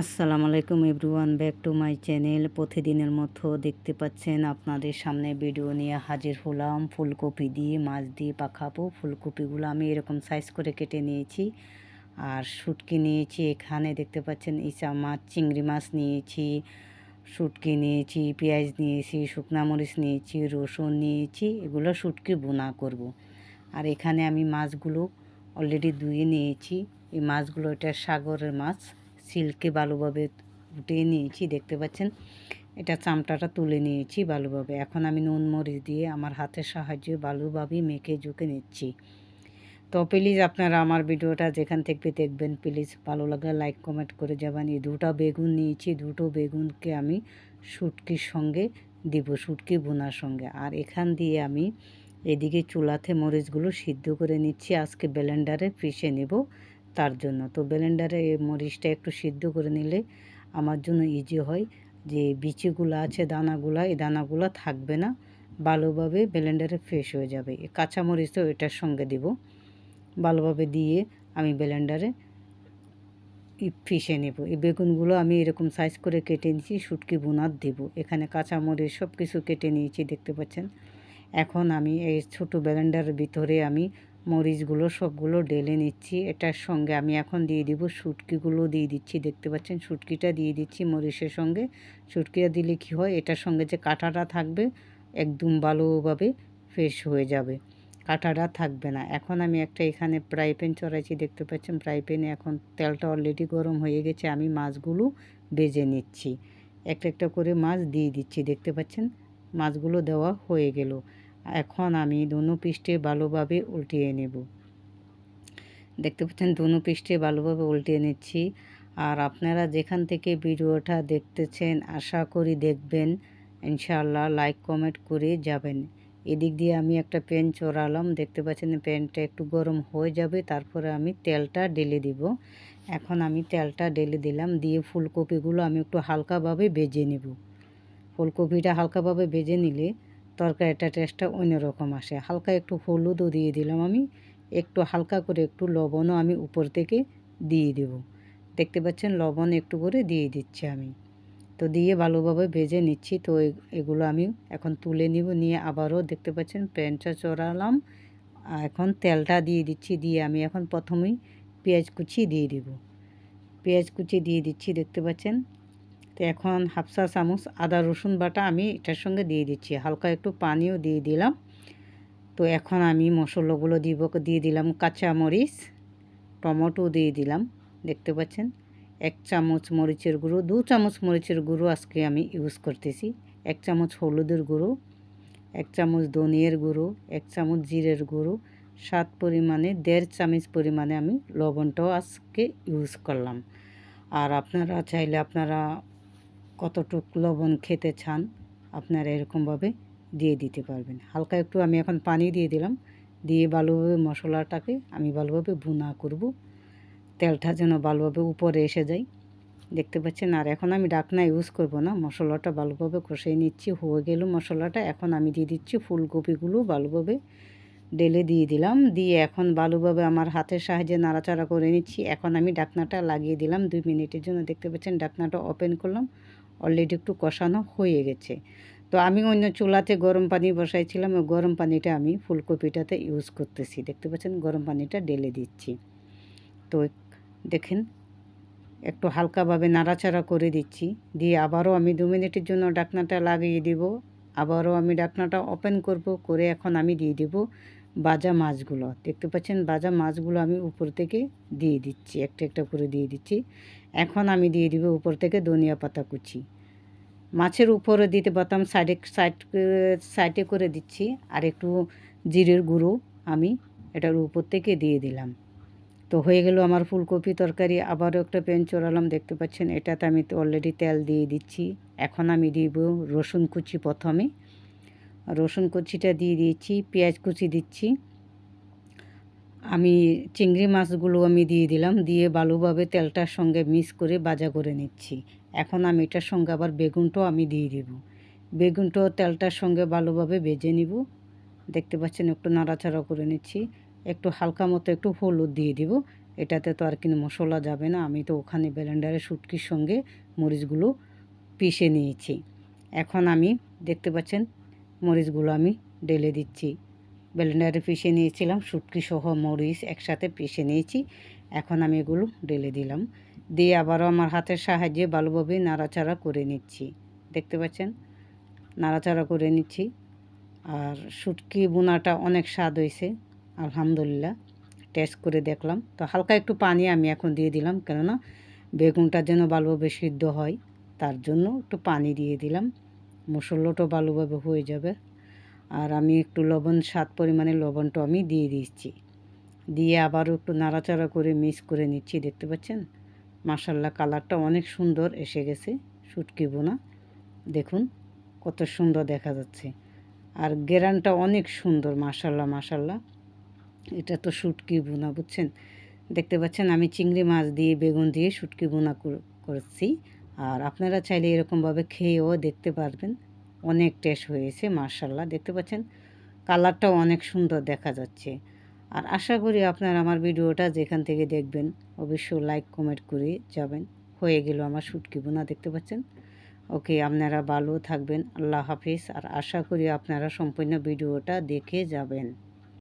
আসসালামু আলাইকুম everyone, back to my channel. প্রতিদিনের মতো দেখতে পাচ্ছেন আপনাদের সামনে ভিডিও নিয়ে হাজির হলাম। ফুলকপি দিয়ে, মাছ দিয়ে পাখাবো ফুলকপিগুলো আমি এরকম সাইজ করে কেটে নিয়েছি। আর শুটকি নিয়েছি এখানে। দেখতে পাচ্ছেন, ইচা মাছ, চিংড়ি মাছ নিয়েছি, শুটকি নিয়েছি, পেঁয়াজ নিয়েছি, শুকনা মরিচ নিয়েছি, রসুন নিয়েছি। এগুলো শুটকি বোনা করব। আর এখানে আমি মাছগুলো অলরেডি ধুয়ে নিয়েছি। এই মাছগুলো এটা সাগরের মাছ। সিল্কে ভালোভাবে উঠিয়ে নিয়েছি, দেখতে পাচ্ছেন? এটা চামটাটা তুলে নিয়েছি ভালোভাবে এখন আমি নুন মরিচ দিয়ে আমার হাতের সাহায্যে ভালোভাবেই মেখে ঝুঁকে নিচ্ছি। তো প্লিজ আপনারা আমার ভিডিওটা যেখান থেকে দেখবেন, প্লিজ ভালো লাগলে লাইক, কমেন্ট করে যাবেন এই দুটো বেগুন নিয়েছি, দুটো বেগুনকে আমি শুটকির সঙ্গে দিব, শুটকি বোনার সঙ্গে। আর এখান দিয়ে আমি এদিকে চুলাতে মরিচগুলো সিদ্ধ করে নিচ্ছি। আজকে ব্লেন্ডারে পিষে নেব। তার জন্য। তো ব্লেন্ডারে মরিচটা একটু সিদ্ধ করে নিলে আমার জন্য ইজি হয়। যে বিচিগুলো আছে, দানাগুলো, এই দানাগুলো থাকবে না। ভালোভাবে ব্লেন্ডারে ফ্রেশ হয়ে যাবে। কাঁচামরিচ তো এটার সঙ্গে দিব। ভালোভাবে দিয়ে আমি ব্লেন্ডারে ফিসে নেব। এই বেগুনগুলো আমি এরকম সাইজ করে কেটে নিয়েছি, শুটকি বোনার দেব। এখানে কাঁচামরিচ সব কিছু কেটে নিয়েছি, দেখতে পাচ্ছেন? এখন আমি এই ছোটো ব্লেন্ডারের ভিতরে আমি মরিচগুলো সবগুলো ডেলে নিচ্ছি। এটার সঙ্গে আমি এখন দিয়ে দিব শুটকিগুলো দিয়ে দিচ্ছি। দেখতে পাচ্ছেন, শুটকিটা দিয়ে দিচ্ছি মরিচের সঙ্গে। শুটকিটা দিলে কি হয়, এটার সঙ্গে যে কাঁটাটা থাকবে, একদম ভালোভাবে ফ্রেশ হয়ে যাবে। কাঁটাটা থাকবে না। এখন আমি একটা এখানে ফ্রাই প্যান চড়াইছি, দেখতে পাচ্ছেন ফ্রাই প্যানে এখন তেলটা অলরেডি গরম হয়ে গেছে। আমি মাছগুলো বেজে নিচ্ছি। একটা একটা করে মাছ দিয়ে দিচ্ছি। দেখতে পাচ্ছেন, মাছগুলো দেওয়া হয়ে গেল। এখন আমি দোনো পৃষ্ঠে ভালোভাবে উল্টিয়ে নেব। দেখতে পাচ্ছেন, দোনো পৃষ্ঠে ভালোভাবে উল্টিয়ে নিচ্ছি। আর আপনারা যেখান থেকে ভিডিওটা দেখতেছেন, আশা করি দেখবেন। ইনশাআল্লাহ লাইক, কমেন্ট করে যাবেন। এদিক দিয়ে আমি একটা প্যান চড়ালাম। দেখতে পাচ্ছেন প্যানটা একটু গরম হয়ে যাবে, তারপরে আমি তেলটা ঢেলে দিব। এখন আমি তেলটা ঢেলে দিলাম, দিয়ে ফুলকপিগুলো আমি একটু হালকাভাবে বেজে নেব। ফুলকপিটা হালকাভাবে বেজে নিলে তরকারিটা টেস্টটা অন্যরকম আসে। হালকা একটু হলুদও দিয়ে দিলাম আমি। একটু হালকা করে একটু লবণও আমি উপর থেকে দিয়ে দেব। দেখতে পাচ্ছেন লবণ একটু করে দিয়ে দিচ্ছি আমি। তো দিয়ে ভালোভাবে ভেজে নিচ্ছি। তো এগুলো আমি এখন তুলে নিব। নিয়ে আবারও দেখতে পাচ্ছেন প্যানটা চড়ালাম। এখন তেলটা দিয়ে দিচ্ছি। দিয়ে আমি এখন প্রথমেই পেঁয়াজ কুচি দিয়ে দিব। পেঁয়াজ কুচি দিয়ে দিচ্ছি। দেখতে পাচ্ছেন তো এখন হাফসা চামচ আদা, রসুন বাটা আমি এটার সঙ্গে দিয়ে দিচ্ছি। হালকা একটু পানিও দিয়ে দিলাম। তো এখন আমি মশলাগুলো দিব, দিয়ে দিলাম কাঁচা মরিচ টমেটো দিয়ে দিলাম। দেখতে পাচ্ছেন? এক চামচ মরিচের গুঁড়ো, দু চামচ মরিচের গুঁড়ো আজকে আমি ইউজ করতেছি। এক চামচ হলুদের গুঁড়ো, এক চামচ ধনিয়ের গুঁড়ো, এক চামচ জিরের গুঁড়ো, স্বাদ পরিমাণে দেড় চামচ পরিমাণে আমি লবণটাও আজকে ইউজ করলাম। আর আপনারা চাইলে আপনারা কতটুক লবণ খেতে চান, আপনারা এরকমভাবে দিয়ে দিতে পারবেন। হালকা একটু আমি এখন পানি দিয়ে দিলাম, দিয়ে ভালোভাবে মশলাটাকে আমি ভালোভাবে ভুনা করব। তেলটা যেন ভালোভাবে উপরে এসে যায়। দেখতে পাচ্ছেন, আর এখন আমি ডাকনা ইউজ করব না, মশলাটা ভালোভাবে কষিয়ে নিচ্ছি, হয়ে গেল মশলাটা। এখন আমি দিয়ে দিচ্ছি ফুলকপিগুলো ভালোভাবে ডেলে দিয়ে দিলাম, দিয়ে এখন ভালোভাবে আমার হাতের সাহায্যে নাড়াচাড়া করে নিচ্ছি। এখন আমি ডাকনাটা লাগিয়ে দিলাম, দুই মিনিটের জন্য। দেখতে পাচ্ছেন ডাকনাটা ওপেন করলাম। অলরেডি একটু কষানো হয়ে গেছে। তো আমি অন্য চুলাতে গরম পানি বসাইছিলাম গরম পানিটা আমি ফুলকপিটাতে ইউজ করতেছি। দেখতে পাচ্ছেন, গরম পানিটা ডেলে দিচ্ছি। তো দেখেন, একটু হালকাভাবে নাড়াচাড়া করে দিচ্ছি। দিয়ে আবারও আমি দু মিনিটের জন্য ডাকনাটা লাগিয়ে দিব। আবারও আমি ডাকনাটা ওপেন করব, করে এখন আমি দিয়ে দিব বাজা মাছগুলো। দেখতে পাচ্ছেন, বাজা মাছগুলো আমি উপর থেকে দিয়ে দিচ্ছি, একটা একটা করে দিয়ে দিচ্ছি। এখন আমি দিয়ে দিব উপর থেকে ধনিয়া পাতা কুচি। মাছের উপরে দিতে পারতাম সাইডে, সাইড, সাইডে করে দিচ্ছি, আর একটু জিরের গুঁড়ো আমি এটার উপর থেকে দিয়ে দিলাম। তো হয়ে গেল আমার ফুলকপি তরকারি, আবারও একটা প্যান চড়ালাম, দেখতে পাচ্ছেন, এটাতে আমি অলরেডি তেল দিয়ে দিচ্ছি। এখন আমি দিব রসুন কুচি প্রথমে। রসুন কুচিটা দিয়ে দিয়েছি, পেঁয়াজ কুচি দিচ্ছি। আমি চিংড়ি মাছগুলো আমি দিয়ে দিলাম, দিয়ে ভালোভাবে তেলটার সঙ্গে মিক্স করে বাজা করে নিচ্ছি। এখন আমি এটার সঙ্গে আবার বেগুনটাও আমি দিয়ে দেব। বেগুনটাও তেলটার সঙ্গে ভালোভাবে ভেজে নিব। দেখতে পাচ্ছেন একটু নাড়াচাড়া করে নিচ্ছি। একটু হালকা মতো একটু হলুদ দিয়ে দিব। এটাতে তো আর কিন্তু মশলা যাবে না। আমি তো ওখানে ব্লেন্ডারে শুটকির সঙ্গে মরিচগুলো পিষে নিয়েছি। এখন আমি দেখতে পাচ্ছেন মরিচগুলো আমি ঢেলে দিচ্ছি। ব্লেন্ডারে পিষে নিয়েছিলাম, শুটকি সহ মরিচ একসাথে পিষে নিয়েছি। এখন আমি এগুলো ঢেলে দিলাম। দিয়ে আবারও আমার হাতের সাহায্যে ভালোভাবে নাড়াচাড়া করে নিচ্ছি। দেখতে পাচ্ছেন? নাড়াচাড়া করে নিচ্ছি। আর শুটকি বোনাটা অনেক স্বাদ হয়েছে, আলহামদুলিল্লাহ। টেস্ট করে দেখলাম। তো হালকা একটু পানি আমি এখন দিয়ে দিলাম, কেননা বেগুনটা যেন ভালোভাবে সিদ্ধ হয়, তার জন্য একটু পানি দিয়ে দিলাম। মশলাটাও ভালোভাবে হয়ে যাবে। আর আমি একটু লবণ, স্বাদ পরিমাণে লবণটা আমি দিয়ে দিচ্ছি দিয়ে আবারও একটু নাড়াচাড়া করে মিক্স করে নিচ্ছি, দেখতে পাচ্ছেন? মাসাল্লাহ কালারটা অনেক সুন্দর এসে গেছে শুটকি বোনা দেখুন, কত সুন্দর দেখা যাচ্ছে। আর গেরানটা অনেক সুন্দর মাসাল্লাহ মাসাল্লাহ এটা তো শুটকি বোনা বুঝছেন? দেখতে পাচ্ছেন, আমি চিংড়ি মাছ দিয়ে, বেগুন দিয়ে শুটকি বোনা করছি। আর আপনারা চাইলে এরকমভাবে খেয়েও দেখতে পারবেন। অনেক টেস্ট হয়েছে মার্শাল্লাহ দেখতে পাচ্ছেন কালারটাও অনেক সুন্দর দেখা যাচ্ছে। আর আশা করি আপনারা আমার ভিডিওটা যেখান থেকে দেখবেন, অবশ্যই লাইক কমেন্ট করে যাবেন। হয়ে গেল আমার শুটকি বোনা, দেখতে পাচ্ছেন? ওকে, আপনারা ভালো থাকবেন, আল্লাহ হাফিজ। আর আশা করি আপনারা সম্পূর্ণ ভিডিওটা দেখে যাবেন।